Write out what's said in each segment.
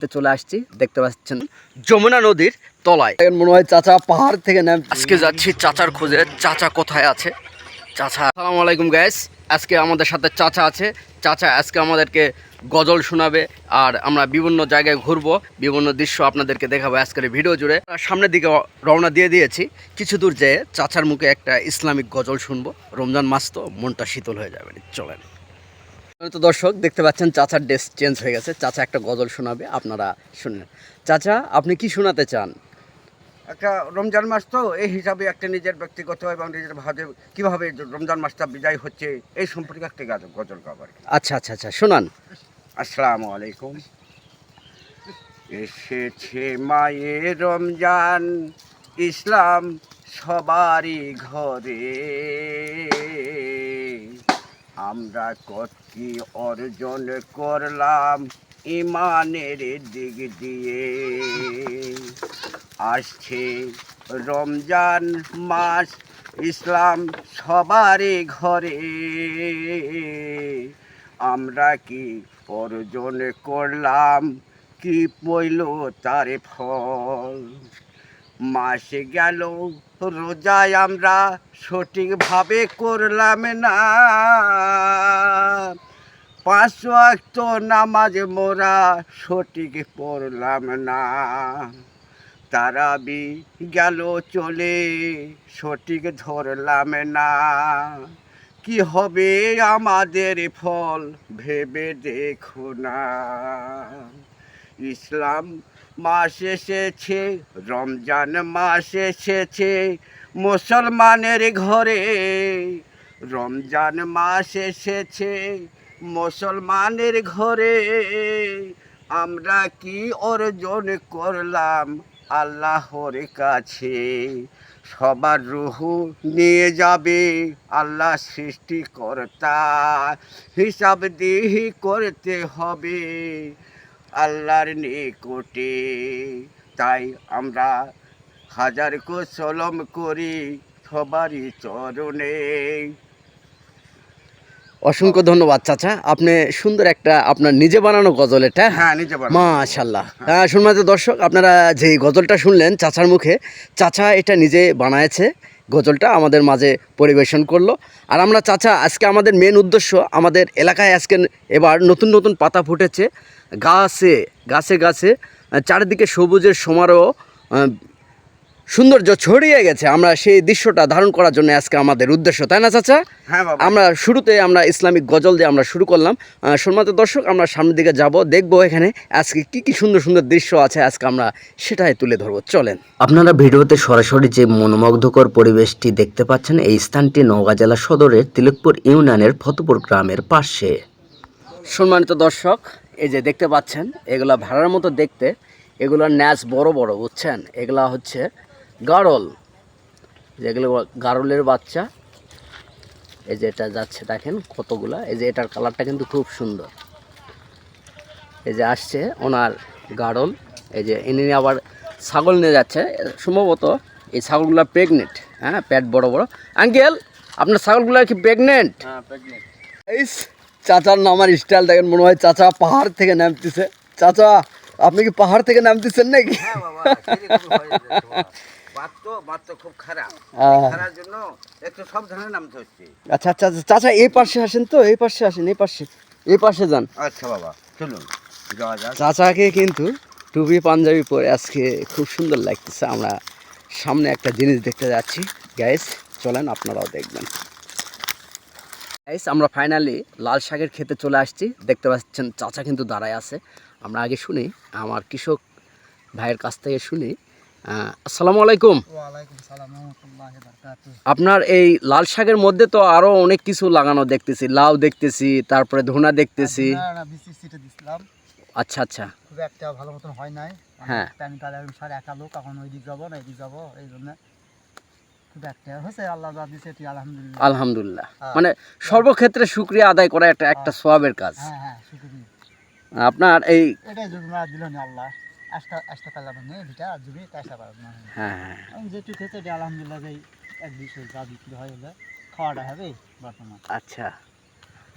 তে চলে আসছি দেখতে পাচ্ছেন। যমুনা নদীর তলায়। এখন মনে হয় চাচা পাহাড় থেকে নাম আজকে যাচ্ছি চাচার খোঁজে। চাচা কোথায় আছে? চাচা আসসালামু আলাইকুম গ্যাস আজকে আমাদের সাথে চাচা আছে। চাচা আজকে আমাদেরকে গজল শোনাবে আর আমরা বিভিন্ন জায়গায় ঘুরবো বিভিন্ন দৃশ্য আপনাদেরকে দেখাবো আজকের ভিডিও জুড়ে। সামনের দিকে রওনা দিয়ে দিয়েছি। কিছু দূর যেয়ে চাচার মুখে একটা ইসলামিক গজল শুনব। রমজান মাস তো মনটা শীতল হয়ে যাবে চলেন। তো দর্শক দেখতে পাচ্ছেন চাচার ড্রেস চেঞ্জ হয়ে গেছে। চাচা একটা গজল শোনাবে আপনারা শুনলেন চাচা আপনি কি শোনাতে চান? একটা রমজান মাস তো এই হিসাবে একটা নিজের ব্যক্তিগত এবং নিজের ভাবে কীভাবে রমজান মাসটা বিদায় হচ্ছে এই সম্পর্কে একটা গাজ- গজল গাবার আচ্ছা আচ্ছা আচ্ছা শোনান। আসসালামু আলাইকুম। এসেছে মায়ের রমজান ইসলাম সবারই ঘরে। আমরা কত কি অর্জন করলাম ইমানের দিক দিয়ে? আসছে রমজান মাস, ইসলাম সবারই ঘরে। আমরা কি অর্জন করলাম? কি পইল তার ফল? মাসে গেল, রোজায় আমরা সঠিকভাবে করলাম না। পাঁচশো ওয়াক্ত নামাজ মোরা সঠিক পড়লাম না। তারাবি গেল চলে, সঠিক ধরলাম না। কি হবে আমাদের ফল ভেবে দেখো না। ইসলাম মাস এসেছে, রমজান মাস এসেছে, মুসলমানের ঘরে। রমজান মাস এসেছে, মুসলমানের ঘরে। আমরা কি অর্জন করলাম আল্লাহর কাছে? সবার রুহু নিয়ে যাবে আল্লাহ সৃষ্টিকর্তা। হিসাব দিহি করতে হবে। আল্লাহর নিকটে। তাই আমরা হাজার কুসলম করি সবারই চরণে। অসংখ্য ধন্যবাদ চাচা। আপনি সুন্দর একটা আপনার নিজে বানানো গজল এটা। হ্যাঁ নিজে। মাশাল্লাহ হ্যাঁ। শুনমাতে দর্শক আপনারা যে গজলটা শুনলেন চাচার মুখে চাচা এটা নিজে বানায়েছে। গজলটা আমাদের মাঝে পরিবেশন করল। আর আমরা চাচা, আজকে আমাদের মেন উদ্দেশ্য আমাদের এলাকায় আজকে এবার নতুন নতুন পাতা ফুটেছে। গাছে গাছে গাছে চারিদিকে সবুজের সমারোহ সৌন্দর্য ছড়িয়ে গেছে। আমরা সেই দৃশ্যটা ধারণ করার জন্য আজকে আমাদের উদ্দেশ্য তাই না চাচা? হ্যাঁ আমরা শুরুতে আমরা ইসলামিক গজল দিয়ে আমরা শুরু করলাম। সম্মানিত দর্শক আমরা সামনের দিকে যাব দেখব এখানে আজকে কি কি সুন্দর সুন্দর দৃশ্য আছে। আজকে আমরা সেটাই তুলে ধরবো। চলেন। আপনারা ভিডিওতে সরাসরি যে মনোমুগ্ধকর পরিবেশটি দেখতে পাচ্ছেন এই স্থানটি নওগাঁ জেলা সদরের তিলকপুর ইউনিয়নের ফতেপুর গ্রামের পাশে। সম্মানিত দর্শক এই যে দেখতে পাচ্ছেন এগুলা ভাড়ার মতো দেখতে। এগুলোর ন্যাচ বড় বড় বুঝছেন? এগুলা হচ্ছে গাড়ল যেগুলো গাড়লের বাচ্চা। এই যে এটা যাচ্ছে দেখেন কতগুলা। এই যে এটার কালারটা কিন্তু খুব সুন্দর। এই যে আসছে ওনার গাড়ল এই যে ইনি আবার ছাগল নিয়ে যাচ্ছে। সম্ভবত এই ছাগলগুলো প্রেগনেন্ট হ্যাঁ? প্যাট বড় বড়। আঙ্কেল আপনার ছাগলগুলো কি প্রেগনেন্ট হ্যাঁ এই চাচার নামার স্টাইল দেখেন মনে হয় চাচা পাহাড় থেকে নামতেছে। চাচা আপনি কি পাহাড় থেকে নামতেছেন নাকি? তো বাত তো খুব খারাপ। খারাপ জন্য একটু সাবধানে নামতে হচ্ছে আচ্ছা আচ্ছা আচ্ছা, চাচা এই পাশে আসেন তো এই পাশে আসেন এই পাশে এই পাশে যান। আচ্ছা বাবা চলুন যাওয়া যাক। চাচাকে কিন্তু টুপি পাঞ্জাবি পরে আজকে খুব সুন্দর লাগতেছে। আমরা সামনে একটা জিনিস দেখতে যাচ্ছি। গ্যাস চলেন আপনারাও দেখবেন। আমরা ফাইনালি লাল শাকের খেতে চলে আসছি। দেখতে পাচ্ছেন চাচা কিন্তু দাঁড়ায় আছে। আমরা আগে শুনি আমার কৃষক ভাইয়ের কাছ থেকে শুনি আসসালামু আলাইকুম। আপনার এই লাল শাকের মধ্যে তো আরও অনেক কিছু লাগানো দেখতেছি। লাউ দেখতেছি তারপরে ধনা দেখতেছি। আচ্ছা আচ্ছা। খুব একটা ভালো মতন হয় নাই। হ্যাঁ। ওই দিক যাব না এই দিক যাব এই জন্য আলহামদুলিল্লাহ। মানে সর্বক্ষেত্রে শুক্রিয়া আদায় করা একটা একটা সোয়াবের কাজ। হ্যাঁ হ্যাঁ শুক্রিয়া। আপনার এই আল্লাহ। আস্তা আস্তা ভিটা না হ্যাঁ হ্যাঁ। যেটুকু খেতে এটি আলহামদুলিল্লাহ এই এক দুশো যা বিক্রি হয় হলে খাওয়াটা হবে বর্তমান। আচ্ছা।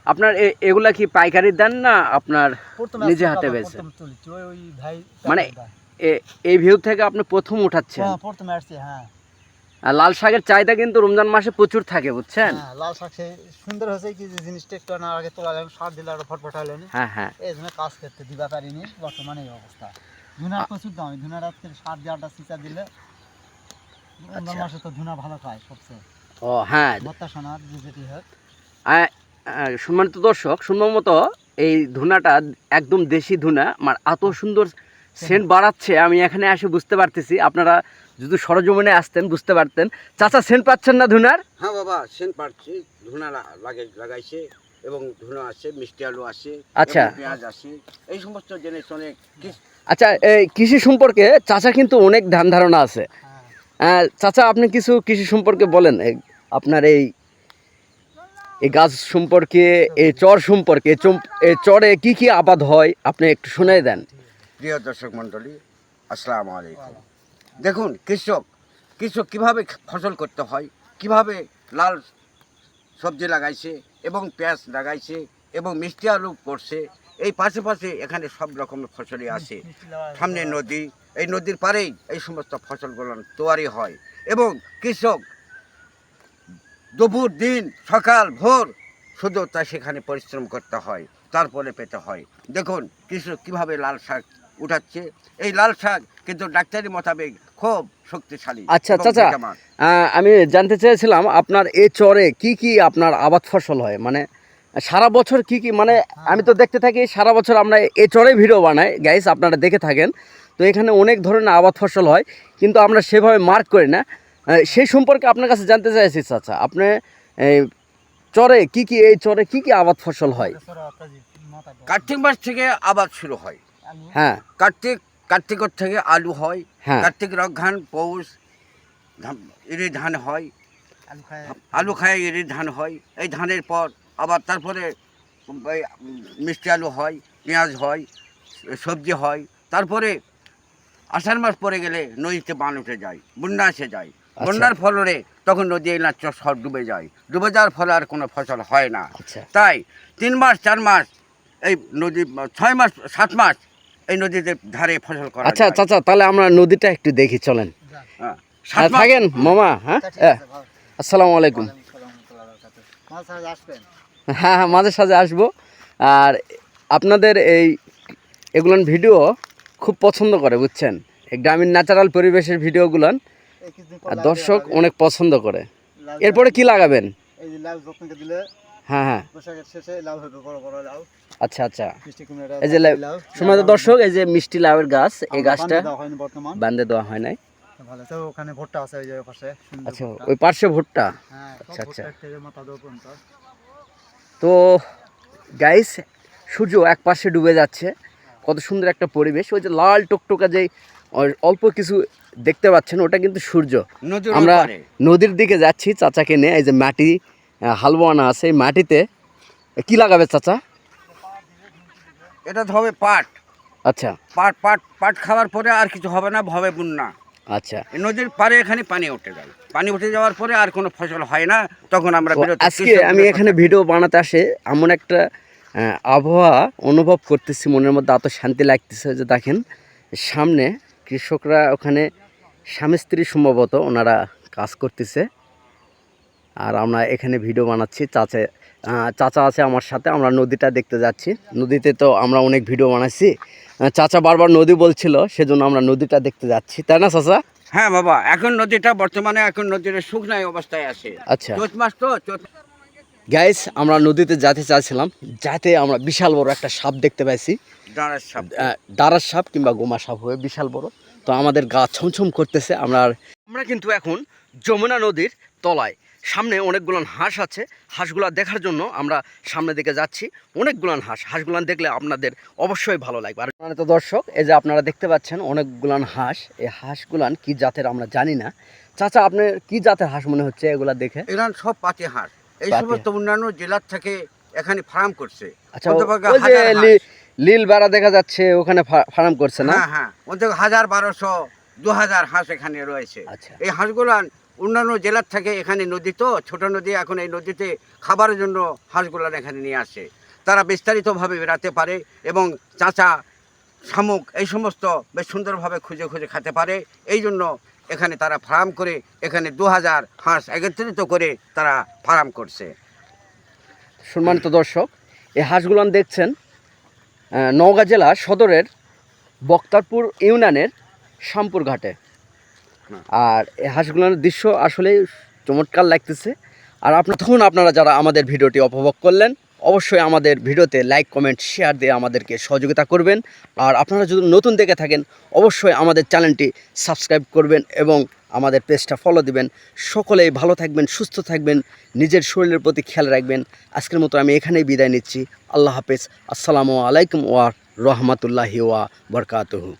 আপনার এগুলা কি পাইকারি দেন না আপনার নিজে হাতে বেচে? মানে এই ভিউ থেকে আপনি প্রথম উঠাচ্ছেন? হ্যাঁ প্রথমে আসছে হ্যাঁ। আর লাল শাকের চাহিদা কিন্তু রমজান মাসে প্রচুর থাকে বুঝছেন? হ্যাঁ লাল শাক সুন্দর হয়েছে কি যে জিনিসটা একটু আগে তোলা সার দিলে আরও ফটফট হলো হ্যাঁ হ্যাঁ। এই জন্য কাজ করতে দিবা পারিনি বর্তমানে এই অবস্থা। ধুনার প্রচুর দাম ধুনার আজকে সার দেওয়াটা সিচা দিলে রমজান আচ্ছা। মাসে তো ধুনা ভালো খায় সবচেয়ে। ও হ্যাঁ। ভত্তা সোনার যে যেটি হোক। সম্মানিত দর্শক মতো এই ধুনাটা একদম দেশি ধুনা মানে এত সুন্দর সেন্ট বাড়াচ্ছে আমি এখানে এসে বুঝতে পারতেছি। আপনারা যদি সরজমিনে আসতেন বুঝতে পারতেন। চাচা সেন্ট পাচ্ছেন না ধুনার? হ্যাঁ বাবা সেন্ট পাচ্ছি ধুনা লাগে লাগাইছে। এবং ধুনা আছে মিষ্টি আলু আছে আচ্ছা। পেঁয়াজ আছে এই সমস্ত জিনিস অনেক আচ্ছা এই কৃষি সম্পর্কে চাচা কিন্তু অনেক ধ্যান ধারণা আছে। হ্যাঁ। চাচা আপনি কিছু কৃষি সম্পর্কে বলেন। আপনার এই এই গাছ সম্পর্কে এই চর সম্পর্কে এই এই চরে কি কি আবাদ হয়? আপনি একটু শুনে দেন। প্রিয় দর্শক মণ্ডলী আসসালামু আলাইকুম। দেখুন কৃষক কৃষক কীভাবে ফসল করতে হয় কীভাবে লাল সবজি লাগাইছে এবং পেঁয়াজ লাগাইছে এবং মিষ্টি আলু করছে। এই পাশে পাশে এখানে সব রকমের ফসলই আছে। সামনে নদী, এই নদীর পাড়েই এই সমস্ত ফসলগুলো তৈরি হয় এবং কৃষক দুপুর, দিন, সকাল, ভোর শুধু তা সেখানে পরিশ্রম করতে হয়, তারপরে পেতে হয়। দেখুন, কৃষক কীভাবে লাল শাক উঠাচ্ছে। এই লাল শাক কিন্তু ডাক্তারি মোতাবেক খুব শক্তিশালী আচ্ছা, চাচা। আমি জানতে চেয়েছিলাম আপনার এ চরে কি কি আপনার আবাদ ফসল হয়? মানে সারা বছর কি কি মানে আমি তো দেখতে থাকি সারা বছর আমরা এ চরে ভিডিও বানাই। গাইস আপনারা দেখে থাকেন। তো এখানে অনেক ধরনের আবাদ ফসল হয় কিন্তু আমরা সেভাবে মার্ক করি না। সেই সম্পর্কে আপনার কাছে জানতে চাইছি চাচা। আপনি এই চরে কি কি এই চরে কি কি আবাদ ফসল হয়। কার্তিক মাস থেকে আবাদ শুরু হয়। হ্যাঁ। কার্তিক কার্তিকর থেকে আলু হয় হ্যাঁ। কার্তিক রঘান পৌষ ধান- ধান হয়। আলু খায় আলু খায় এর ধান হয়। এই ধানের পর আবার তারপরে এই মিষ্টি আলু হয় পেঁয়াজ হয় সবজি হয়। তারপরে আষাঢ় মাস পরে গেলে নদীতে বান উঠে যায় বন্যা এসে যায়। বন্যার ফলরে তখন নদী এলাচ সব ডুবে যায়। ডুবে যাওয়ার ফলে আর কোনো ফসল হয় না। আচ্ছা। তাই তিন মাস চার মাস এই নদী ছয় মাস সাত মাস এই নদীতে ধারে ফসল করা আচ্ছা চাচা তাহলে আমরা নদীটা একটু দেখি চলেন। হ্যাঁ, মাস থাকেন মামা হ্যাঁ? হ্যাঁ, আসসালামু আলাইকুম। হ্যাঁ হ্যাঁ মাঝে সাঝে আসব। আর আপনাদের এই এগুলান ভিডিও খুব পছন্দ করে বুঝছেন? এই গ্রামীণ ন্যাচারাল পরিবেশের ভিডিওগুলান আর দর্শক অনেক পছন্দ করে। এরপরে কি লাগাবেন? হ্যাঁ হ্যাঁ। শেষে লাউ হবে বড় বড় লাউ। আচ্ছা আচ্ছা। মিষ্টি এই যে সময় দর্শক এই যে মিষ্টি লাউয়ের গাছ এই গাছটা বান্ধে দেওয়া হয় নাই। ভালো তো ওখানে ভুট্টা আছে ওই যে পাশে আচ্ছা ওই পার্শ্বে ভুট্টা? হ্যাঁ আচ্ছা, আচ্ছা। তো গাইস সূর্য এক পাশে ডুবে যাচ্ছে। কত সুন্দর একটা পরিবেশ। ওই যে লাল টকটকা যে অল্প কিছু দেখতে পাচ্ছেন ওটা কিন্তু সূর্য। আমরা নদীর দিকে যাচ্ছি চাচাকে নিয়ে এই যে মাটি আহ, হাল বোয়ানো আছে এই মাটিতে কি লাগাবে চাচা? এটা হবে পাট। আচ্ছা। পাট পাট পাট খাওয়ার পরে আর কিছু হবে না হবে বন্যা আচ্ছা। নদীর পারে এখানে পানি উঠে যায়। পানি উঠে যাওয়ার পরে আর কোনো ফসল হয় না তখন আমরা আজকে আমি এখানে ভিডিও বানাতে আসে এমন একটা আবহাওয়া অনুভব করতেছি মনের মধ্যে এত শান্তি লাগতেছে যে দেখেন সামনে কৃষকরা ওখানে স্বামী স্ত্রী সম্ভবত ওনারা কাজ করতেছে। আর আমরা এখানে ভিডিও বানাচ্ছি। চাচা চাচা আছে আমার সাথে আমরা নদীটা দেখতে যাচ্ছি। নদীতে তো আমরা অনেক ভিডিও বানাচ্ছি। চাচা বারবার নদী বলছিল সেজন্য আমরা নদীটা দেখতে যাচ্ছি। তাই না চাচা? হ্যাঁ বাবা এখন নদীটা বর্তমানে এখন নদীর শুকনায় অবস্থায় আছে। আচ্ছা। চৈত মাস তো গাইস আমরা নদীতে যেতে চাইছিলাম। যাতে আমরা বিশাল বড় একটা সাপ দেখতে পাইছি। দাঁড়ার সাপ। দাঁড়ার সাপ কিংবা গোমা সাপ হয়ে বিশাল বড়। তো আমাদের গা ছমছম করতেছে আমরা আর- আমরা কিন্তু এখন যমুনা নদীর তলায়। সামনে অনেকগুলান হাঁস আছে। হাঁসগুলা দেখার জন্য আমরা সামনের দিকে যাচ্ছি। অনেকগুলান হাঁস হাঁসগুলান দেখলে আপনাদের অবশ্যই ভালো লাগবে। আর মানে তো দর্শক এই যে আপনারা দেখতে পাচ্ছেন অনেকগুলান হাঁস এই হাঁসগুলান কি জাতের আমরা জানি না। চাচা আপনার কি জাতের হাঁস মনে হচ্ছে এগুলা দেখে? এরা সব পাতি হাঁস। এই সমস্ত অন্যান্য জেলার থেকে এখানে ফার্ম করছে। আচ্ছা ওই যে লীল বেড়া দেখা যাচ্ছে ওখানে ফার্ম করছে না? হ্যাঁ হ্যাঁ। হাজার বারোশো দু হাজার হাঁস এখানে রয়েছে। আচ্ছা। এই হাঁসগুলান অন্যান্য জেলার থেকে এখানে নদী তো, ছোটো নদী এখন এই নদীতে খাবারের জন্য হাঁসগুলান এখানে নিয়ে আসে। তারা বিস্তারিতভাবে বেড়াতে পারে এবং চাঁচা, শামুক এই সমস্ত বেশ সুন্দরভাবে খুঁজে খুঁজে খেতে পারে। এই জন্য এখানে তারা ফার্ম করে, এখানে দু হাজার হাঁস একত্রিত করে তারা ফার্ম করছে। সম্মানিত দর্শক এই হাঁসগুলান দেখছেন নওগাঁ জেলা সদরের বক্তারপুর ইউনিয়নের শামপুর ঘাটে। আর এই হাঁসগুলানের দৃশ্য আসলে চমৎকার লাগতেছে। আর আপনার তখন আপনারা যারা আমাদের ভিডিওটি উপভোগ করলেন, অবশ্যই আমাদের ভিডিওতে লাইক কমেন্ট শেয়ার দিয়ে আমাদেরকে সহযোগিতা করবেন। আর আপনারা যদি নতুন দেখে থাকেন, অবশ্যই আমাদের চ্যানেলটি সাবস্ক্রাইব করবেন এবং আমাদের পেজটা ফলো দিবেন। সকলেই ভালো থাকবেন, সুস্থ থাকবেন, নিজের শরীরের প্রতি খেয়াল রাখবেন। আজকের মতো আমি এখানেই বিদায় নিচ্ছি। আল্লাহ হাফেজ। আসসালামু আলাইকুম ওয়া রহমতুল্লাহি ওয়া বরকাতহু।